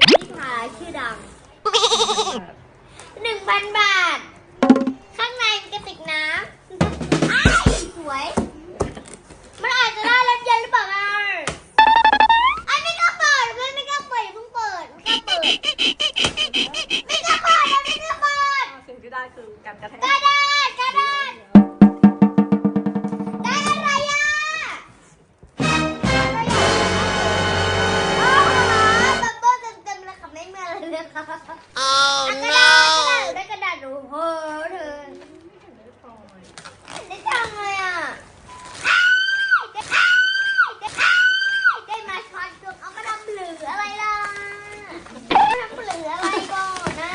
นิทายชื่อดังหนึ่งพันบาท ข้างในกระติกน้ำสวย มันอาจจะได้รับเย็นหรือเปล่าอะไอ้ไม่ก็เปิดไม่ไม่ก็เปิดอย่าเพิ่งเปิดไม่ก็เปิดไม่กล้าเปิด สิ่งที่ได้คือการกระแทก ได้จังเลยอะอ้ยได้อ้ยได้อ้ยได้มาช็อตจนเอามาทำเหลืออะไรล่ะทำเหลืออะไรก่อนนะ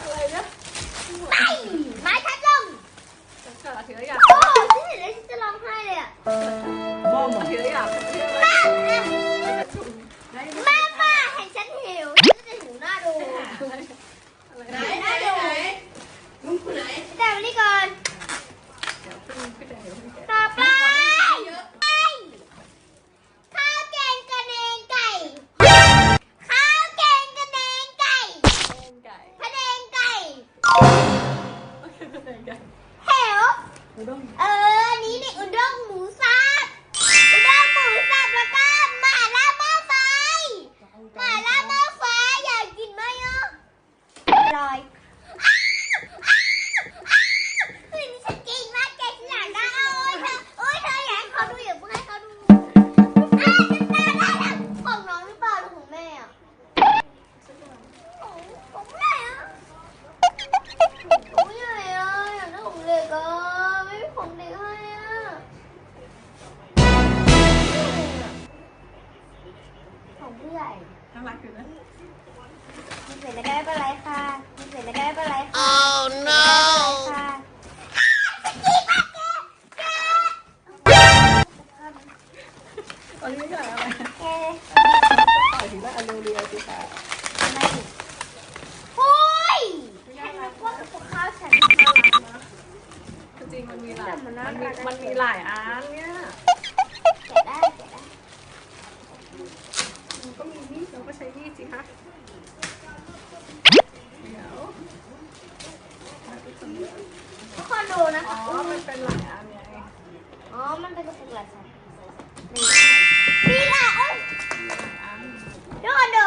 อะไรนะไม่ไม้ทัดลงเกิดทีละอย่างโอ้ฉันเห็นแล้วฉันจะร้องไห้เลยอะบ้อมทีละอย่างแม่ เล่นไก่เหวอุ ไม่เสร็จแล้วก็ไม่เป็นไรค่ะไม่เสร็จแล้วก็ไม่เป็นไรค่ะ Oh ไม่ no! เป็นไรค่ะสกีปากแกแกตอนนี้ใหญ่อะไรแกต่อยถึงได้อันเรียวๆสิค่ะไม่โอ้ยฉันนึกว่ากับข้าวฉันน่ารักนะจริงมันมีหลายมันมีมันมีหลายอันเนี่ย แกะได้แกะได้ มันก็มีมีดเราก็ใช้มีดสิคะเดี๋ยว ทุกคนดูนะอ๋คะอมันเป็นหลายอันไงอ๋อ มันเป็นกระปุกหลายชั้นนี่นี่แหละเอ้ยอันทุกคนดู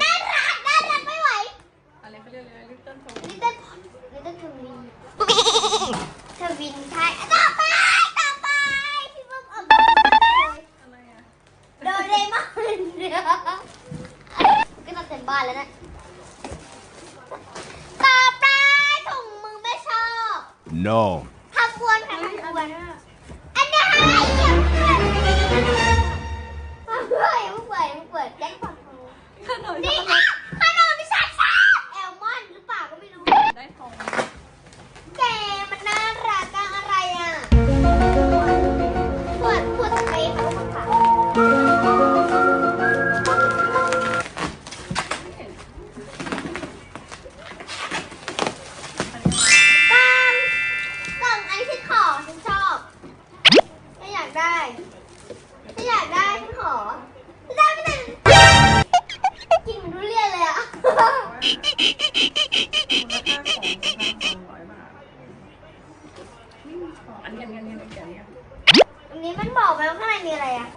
น่ารัก น่ารักไม่ไหว อะไรเขาเรียกอะไรลิตเติ้ลโทลิตเติ้ลลิตเติ้ลทวีทวินไทยอะต่อไป ต่อไปพี่ปุ๊บเอาไปเลยอะไรอะโดเรมอนเนี่ยก็ต้องเต็มบ้านแล้วนะ No. อันนี้อันนี้อันนี้อันนี้อันนี้มันบอกไปว่าข้างในมีอะไรอะ